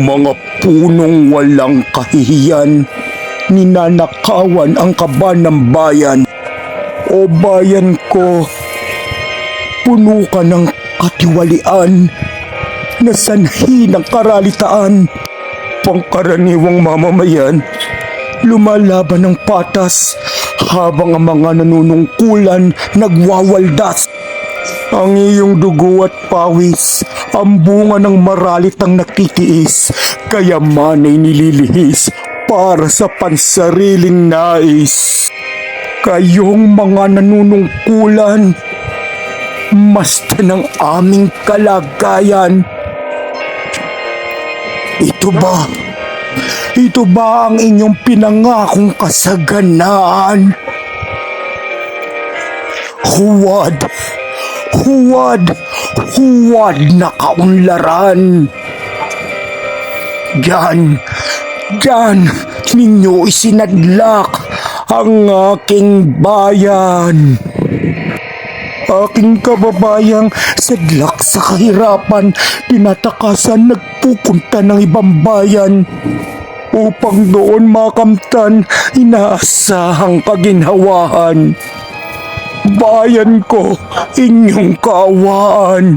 Mga punong walang kahihiyan, ninanakawan ang kaban ng bayan. O bayan ko, puno ka ng katiwalian, na sanhi ng karalitaan. Pangkaraniwang mamamayan, lumalaban ng patas habang ang mga nanunungkulan nagwawaldas. Ang iyong dugo at pawis, ang bunga ng maralitang nakitiis, kaya manay nililihis para sa pansariling nais. Kayong mga nanunungkulan, masta ng aming kalagayan. Ito ba? Ito ba ang inyong pinangakong kasaganaan? Huwad! Huwad! Huwad na kaunlaran! Diyan! Diyan! Ninyo isinadlak ang aking bayan! Aking kababayang sadlak sa kahirapan, tinatakasan nagpupunta ng ibang bayan upang doon makamtan inaasahang kaginhawahan. Bayan ko, inyong kaawaan.